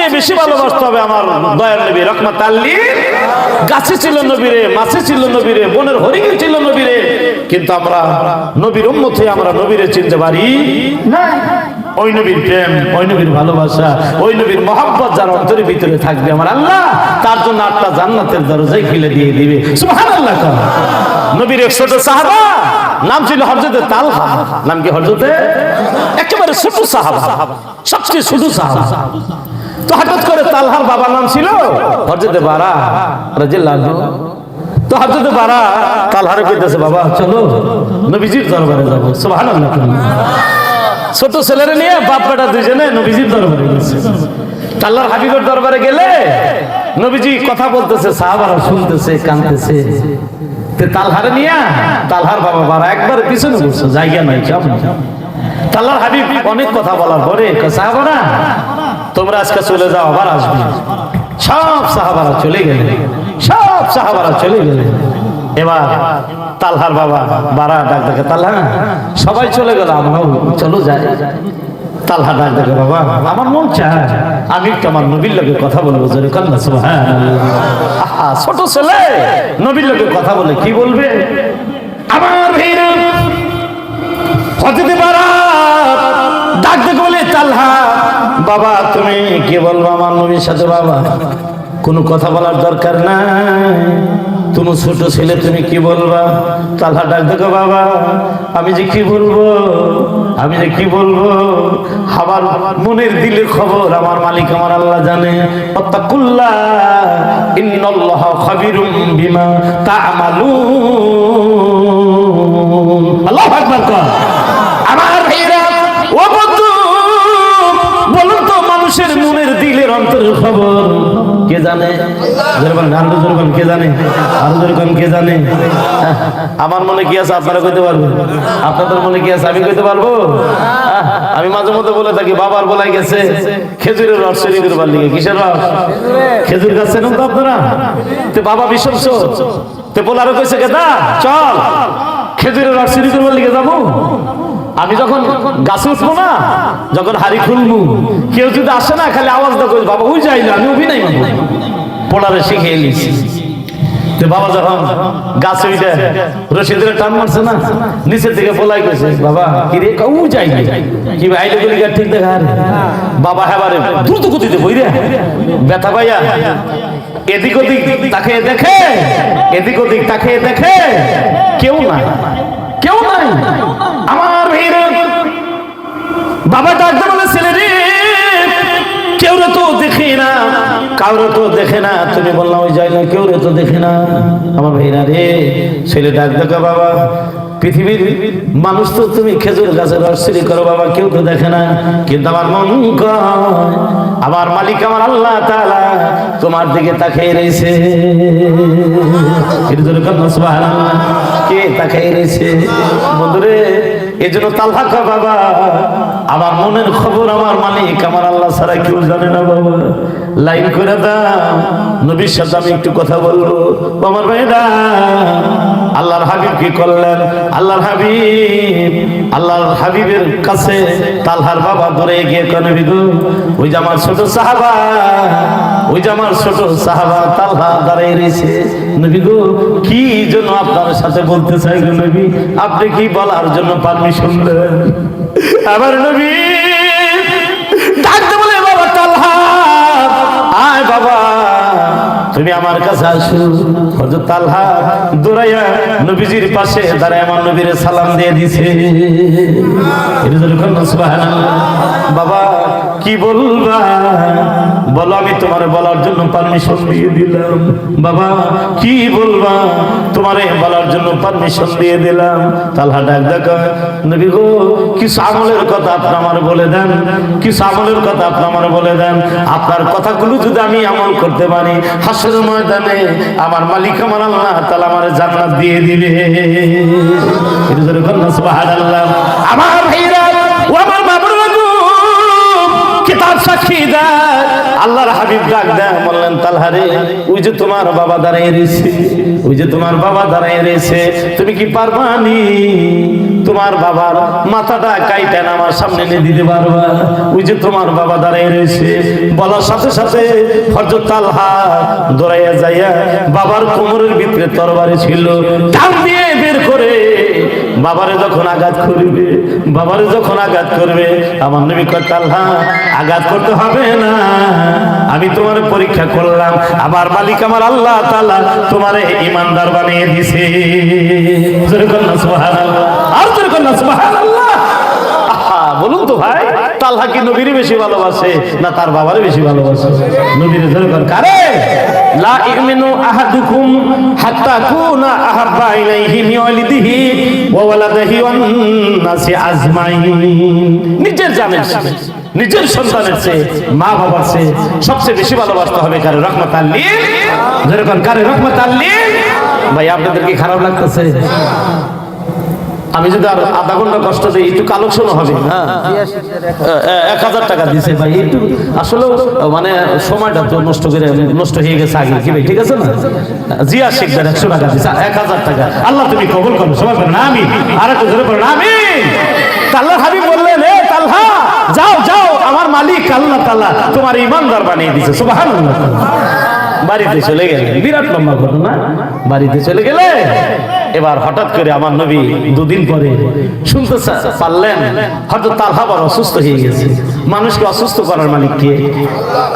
চেয়ে বেশি ভালোবাসতে হবে আমার দয়াল নবী, রহমাত আল্লিল গাছে ছিল নবীরে, মাছে ছিল নবীরে, বনের হরিণে ছিল নবীরে। কিন্তু আমরা নবীর উম্মত হয়ে আমরা নবীরে চিনতে পারি না ওই নবীর প্রেম, ওই নবীর ভালোবাসা, ওই নবীর মহাব্বত যার অন্তরের ভিতরে থাকবে আমার আল্লাহ, তার জন্য আটটা জান্নাতের দরজায় খুলে দিয়ে দিবে। সুবহানাল্লাহ। নবীর একশোটা সাহাবা, নাম ছিল হরজতে তালহা। নাম কি হরজতে একেবারে ছোট সাহাবা, সবচেয়ে ছোট সাহাবা। তো হঠাৎ করে তালহার বাবার নাম ছিল হরজতে বারা রাজিয়াল্লাহু তো হরজতে বারা তালহারে কইতেছে, বাবা, চলো, নবীজির দরবারে যাব। সুবহানাল্লাহ। ছোট ছেলেরা নিয়ে বাপ বেটা দুইজনে নবীজির দরবারে গেছে। আল্লাহর হাবিবের দরবারে গেলে নবীজি কথা বলতেছে, সাহাবারা শুনতেছে, কানতেছে। তালহারে নিয়ে তালহার বাবা বাবা একবার পিছনে বসছে, জায়গা নাই নাই। তাল্লার হাবিব অনেক কথা বলার পরে সাহাবারা তোমরা আজকে চলে যাও, আবার আসবে। সব সাহাবারা চলে গেলে সব সাহাবারা চলে গেলে এবার তালহার বাবা, বারা ডাক দেখে, তালহা, সবাই চলে গেল, আমরাও চলো যাই। তালহা ডাক দেখে, বাবা, আমার মন চায়, আমি একটু আমার নবীর লোকের কথা বলব, জোরে ছোট ছেলে, নবীর লোকের কথা বলে কি বলবে? আমার সাথে বাবা, কোনো কথা বলার দরকার নাই। তুমি ছোট ছেলে, তুমি কি বলবা? তালহা ডাক দেখো বাবা, আমি যে কি বলব? আমি যে কি বলব? আমার মনের দিলে খবর আমার মালিক আমার আল্লাহ জানে। অত্তাকুল্লাহ ইন্নাল্লাহ খাবিরুম বিমা তা'মালুন। আল্লাহু আকবার কর। আমার ভাইরা ও মানুষের মনের দিলের অন্তরের খবর। কে জানে? যেরকম আরও যেরকম কে জানে? আরও যেরকম কে জানে? আমার মনে কি আছে আপনারা কইতে পারবেন? আপনাদের মনে কি আছে আমি কইতে পারব? আমি মাঝে মধ্যে বলে থাকি, বাবার বলাই গেছে, খেজুরের রস সেরি করবার লিগে। কিসের রস? খেজুর গাছ চেনেন তো আপনারা? তো বাবা বিশ্বস্ত। তো বলারও কইছে কেদা চল, খেজুরের রস সেরি করবার লিগে যাব। আমি যখন গাছে উঠবো না, যখন হাড়ি খুলবো, কেউ যদি আসে না, খালি আওয়াজ দেখো বাবা, ওই যাই না আমি অভিনয় পোলারে শিখে এলিছি বাবা যখন গাছে উঠে রশিদের টান মারছে না, নিচের দিকে পোলাই কইছে, বাবা, কি রে কাউ যাই কি ভাই বলি ঠিক দেখা বাবা হেবারে দ্রুত গতিতে বই রে ব্যথা এদিক ওদিক তাকে দেখে, এদিক ওদিক তাকে দেখে, কেউ না কেউ নাই, আমার বাবা ডাকতে বলে ছেলে রে কেউ তো দেখে না কাউরে তো দেখে না। তুমি বললাম ওই না কেউ রে তো দেখে না। আমার ভাইরা রে ছেলে ডাক দেখো বাবা পৃথিবীর মানুষ তো তুমি খেজুর গাছের রস করো বাবা কেউ তো দেখে না। কিন্তু আমার মন কয়, আমার মালিক আমার আল্লাহ তাআলা তোমার দিকে তাকিয়ে রয়েছে। কে তাকিয়ে রয়েছে? বন্ধুরে এই জন্য তালহা বাবা। আমার মনের খবর আমার মালিক আমার আল্লাহ ছাড়া কেউ জানে না বাবা। লাইন করে দাও। নবীর সাথে আমি একটু কথা বলব। আমার ভাইরা, আল্লাহর হাবিব কি করলেন? আল্লাহর হাবিব, আল্লাহর হাবিবের কাছে তালহার বাবা ধরে গিয়ে কনবি ওই যে আমার ছোট সাহাবা, ওই যে আমার ছোট সাহাবা তালহা দাঁড়াই রয়েছে। নবী গো, কি জন্য আপনার সাথে বলতে চাই গো নবী, আপনি কি বলার জন্য পারমিশন দেন? আমার নবী, ডাকতে বলে, বাবা তালহা আয় বাবা। তুমি আমার কাছে আসো। হযরত তালহা দৌড়াইয়া নবীজির পাশে দাঁড়ায় আমার নবীর সালাম দিয়ে দিছে। বাবা, কি বলবা? বলো, আমি তোমারে বলার জন্য পারমিশন দিয়ে দিলাম। বাবা, কি বলবা? তোমারে বলার জন্য পারমিশন দিয়ে দিলাম। তালহা ডাক, ডাকা, নবী গো, কিছু আমলের কথা আপনি আমার বলে দেন। কিছু আমলের কথা আপনি আমার বলে দেন। আপনার কথাগুলো যদি আমি আমল করতে পারি হাসর ময়দানে আমার মালিক আমার আল্লাহ তাহলে আমার জান্নাত দিয়ে দিবে। আমার ভাইরা হাবিব ডাক দেয় বললেন, তালহারে, ওই যে তোমার বাবা দাঁড়িয়ে রয়েছে, ওই যে তোমার বাবা দাঁড়িয়ে রয়েছে, তুমি কি পারবানি তোমার বাবার মাথাটা কাইটা আমার সামনে এনে দিতে পারবা? ওই যে তোমার বাবা দাঁড়িয়ে রয়েছে, বলার সাথে সাথে হজরত তালহা দৌড়াইয়া যাইয়া বাবার কোমরের ভিতরে তরবারি ছিল, টান দিয়ে বাবারে যখন আঘাত করবে, বাবারে যখন আঘাত করবে, আমার নবী কয়, তালহা, আঘাত করতে হবে না। আমি তোমার পরীক্ষা করলাম, আমার মালিক আমার আল্লাহ তাআলা তোমারে ইমানদার বানিয়ে দিছে আর না, সুবহানাল্লাহ। বলুন তো ভাই, তালহা কি নবীর বেশি ভালোবাসে না তার বাবারে বেশি ভালোবাসে? নবীর জোরে কর কারে? লা ইউমিনু আহাদুকুম হাত্তা কুনা আহাব্বা ইলাইহি মিওয়ালিদিহি ওয়া ওয়ালাদিহি ওয়ান নাসি আজমাইন। নিজের জানেন নিজের সন্তানের চেয়ে, মা বাবার চেয়ে সবচেয়ে বেশি ভালোবাসতে হবে কারে রহমত আল্লিল যেরকম কারে রহমত আল্লিল ভাই, আপনাদের কি খারাপ লাগতেছে? আমি যদি আর আধা ঘণ্টা কষ্ট দিই একটু কালেকশন হবে। হ্যাঁ। এক হাজার টাকা দিছে ভাই একটু আসলে মানে সময়টা তো নষ্ট করে নষ্ট হয়ে গেছে আগে কি ভাই ঠিক আছে না? জিয়া শেখদার একশো টাকা দিছে এক হাজার টাকা। আল্লাহ তুমি কবুল করো সবাই করেন আমি আর একটু ধরে পড়েন আমি তাল্লা হাবিব বললেন এ তাল্হা যাও যাও আমার মালিক আল্লাহ তাল্লাহ তোমার ইমানদার বানিয়ে দিছে সুবহানাল্লাহ। বাড়িতে চলে গেলেন বিরাট লম্বা ঘটনা। বাড়িতে চলে গেলে। এবার হঠাৎ করে আমার নবী দুদিন পরে শুনতে পারলেন। হয়তো তার আবার অসুস্থ হয়ে গেছে। মানুষকে অসুস্থ করার মালিককে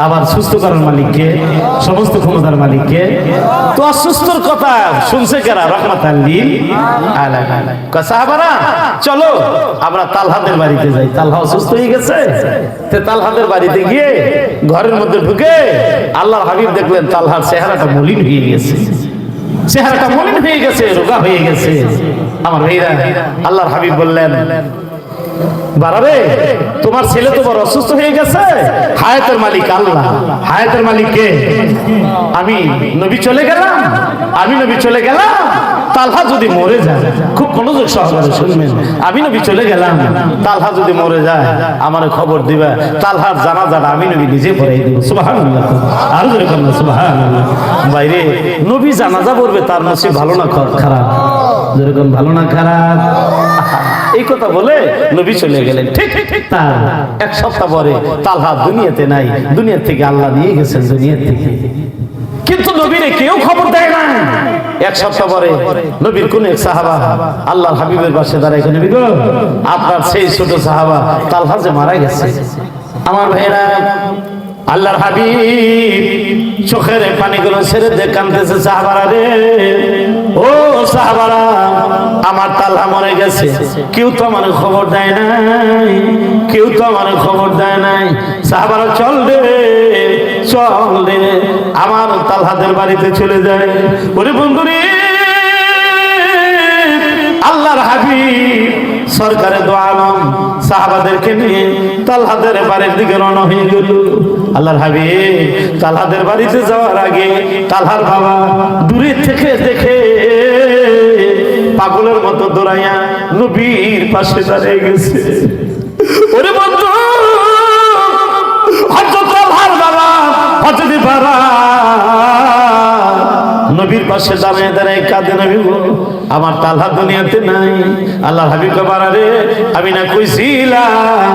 আবার সুস্থ করার মালিক কে? সমস্ত ক্ষমতার মালিক কে? তো অসুস্থর কথা শুনছে কেরা? রহমত সাহাবারা, চলো, আমরা তালহাদের বাড়িতে যাই। তালহা অসুস্থ হয়ে গেছে। তালহাদের বাড়িতে গিয়ে ঘরের মধ্যে ঢুকে আল্লাহর হাবিব দেখলেন তালহার চেহারাটা মলিন হয়ে গেছে। চেহারাটা মলিন হয়ে গেছে, রোগা হয়ে গেছে। আমার ভাইরা, আল্লাহর হাবিব বললেন বাড়াবে? তোমার ছেলে তো বড় অসুস্থ হয়ে গেছে। হায়াতের মালিক আল্লাহ। হায়াতের মালিক কে? আমি নবী চলে গেলাম। আমি নবী চলে গেলাম। তালহা যদি মরে যায়, খুব মনোযোগ সহকারে শুনবেন। আমি নবী চলে গেলাম। তালহা যদি মরে যায়, আমার খবর দিবা। তালহার জানাজাটা আমি নবী নিজে পড়াই দেবো। সুবহানাল্লাহ। আরও জোরে কর না সুবহানাল্লাহ। বাইরে নবী জানাজা পড়বে, তার নসিব ভালো না খারাপ? যেরকম ভালো না খারাপ? এই কথা বলে নবী চলে গেলেন। ঠিক তার এক সপ্তাহ পরে তালহা দুনিয়াতে নাই, দুনিয়ার থেকে আল্লাহ নিয়ে গেছেন দুনিয়ার থেকে। কিন্তু নবীরে কেউ খবর দেয় না এক সপ্তাহ পরে নবীর কোন এক সাহাবা আল্লাহর হাবিবের পাশে দাঁড়ায় নবী গো, আপনার সেই ছোট সাহাবা তালহা যে মারা গেছে। আমার ভাইরা আল্লাহর হাবিব চোখের পানিগুলো ছেড়ে দিয়ে কানতেছে সাহাবারা রে। ও সাহাবারা আমার তালহা মরে গেছে। কেউ তো আমার খবর দেয় নাই, কেউ তো আমার খবর দেয় নাই। সাহাবারা, চল রে চল রে। আমার তালহাদের বাড়িতে চলে যায়। ওরে বন্ধু রে আল্লাহর হাবিব সরকারে দোয়ালাম সাহাবাদেরকে নিয়ে তালহাদের বাড়ির দিকে রওনা হয়ে গেল। আল্লাহর হাবিব তালহাদের বাড়িতে যাওয়ার আগে তালহার বাবা দূরে থেকে দেখে পাগলের মতো দৌড়াইয়া নবীর পাশে দাঁড়িয়ে গেছে। ওরে বন্ধু বাবা নবীর পাশে দাঁড়িয়ে দাঁড়িয়ে কাঁদে নবী আমার তালহা দুনিয়াতে নাই। আল্লাহ হাবিব রে, আমি না কইছিলাম,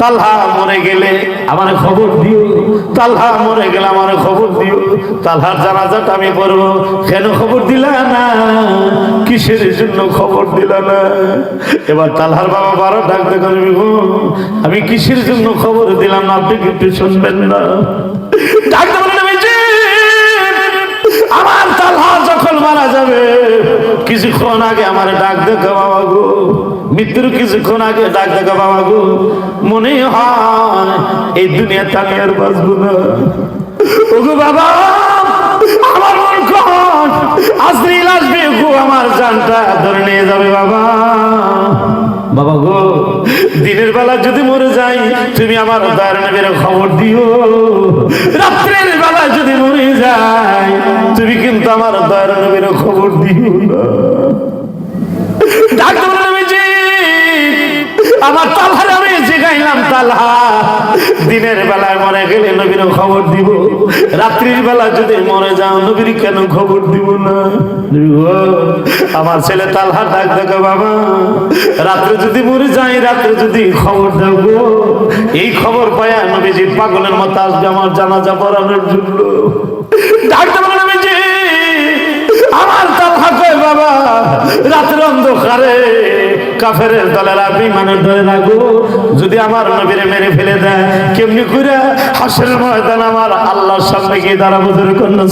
তালহা মরে গেলে আমার খবর দিও। তালহা মরে গেলে আমার খবর দিও। তালহার জানাজাটা আমি পড়ব, কেন খবর দিলা না? কিসের জন্য খবর দিলা না। এবার তালহার বাবা বারো ডাকতে করবি আমি কিসের জন্য খবর দিলাম আপনি কি একটু শুনবেন না। আমার কিছুক্ষণ আগে ডাক দেখো বাবা গো, মৃত্যুর কিছুক্ষণ আগে ডাক দেখো বাবা গো, মনে হয় এই বাবা, আমার আমার জানটা ধরে নিয়ে যাবে, বাবা। বাবা গো, দিনের বেলা যদি মরে যাই, তুমি আমার নবীর খবর দিও। রাত্রের বেলা যদি মরে যাই, তুমি কিন্তু আমার নবীর খবর দিও না। ডাক্তার আমার তালহার আমি জিগাইলাম তালহা দিনের বেলায় মরে গেলে নবীর খবর দিব। রাত্রির বেলা যদি মরে যাও, নবীর কেন খবর দিব না? আমার ছেলে তালহা ডাক দেখো বাবা। রাত্রে যদি মরে যাই, রাত্রে যদি খবর গো। এই খবর পায়া নবীজি পাগলের মতো আসবে আমার জানাজা পড়ানোর জন্য। ডাক্তার কয় বাবা অন্ধকারে কাফের দলেরা ধরে রাখো যদি আমার নবীরে মেরে ফেলে দেয়, কেমনি করে হাসের ময়দান আমার আল্লাহর সামনে গিয়ে দাঁড়াবো ধরে কন্যা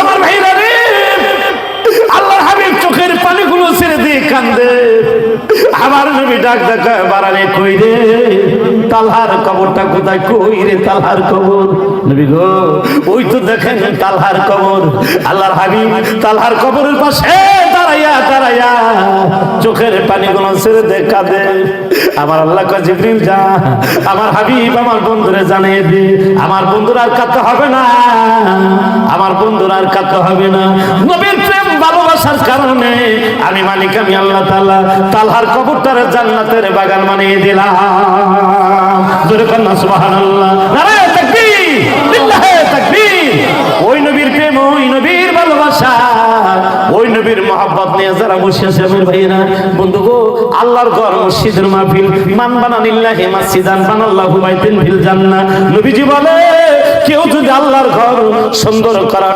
আমার ভাইরা রে আল্লাহ হাবিব চোখের পানিগুলো ছেড়ে দিয়ে কান্দে। আমার নবী ডাক দেখা বাড়ালে কই রে? তালহার কবরটা কোথায়? কই রে তালহার কবর? নবী গো, ওই তো দেখেন তালহার কবর। আল্লাহর হাবিব তালহার কবরের পাশে দাঁড়াইয়া দাঁড়াইয়া চোখের ছেড়ে দে আমার আল্লাহ যা। আমার হাবিব আমার বন্ধুরে জানিয়ে আমার বন্ধুরা আর কাঁদতে হবে না। আমার বন্ধুরা আর কাঁদতে হবে না। নবীর ভালোবাসার কারণে আমি মালিক, আমি আল্লাহ তাআলা তালহার কবরটারে জান্নাতের বাগান বানিয়ে দিলাম। জোরে কন্যা সুবহানাল্লাহ। তাকবীর ওই নবীর প্রেম, ওই নবীর ভালোবাসা, ওই নবীর মহাব্বত নিয়ে যারা বসে আছে, আমার ভাইয়েরা, বন্ধু গো, আল্লাহর ঘর, মসজিদের মাহফিল, মান বানানিল্লাহি মাসজিদান, বানাল্লাহু বাইতিন ফিল জান্নাহ। নবীজি বলে, কেউ যদি আল্লাহর ঘর সুন্দর করার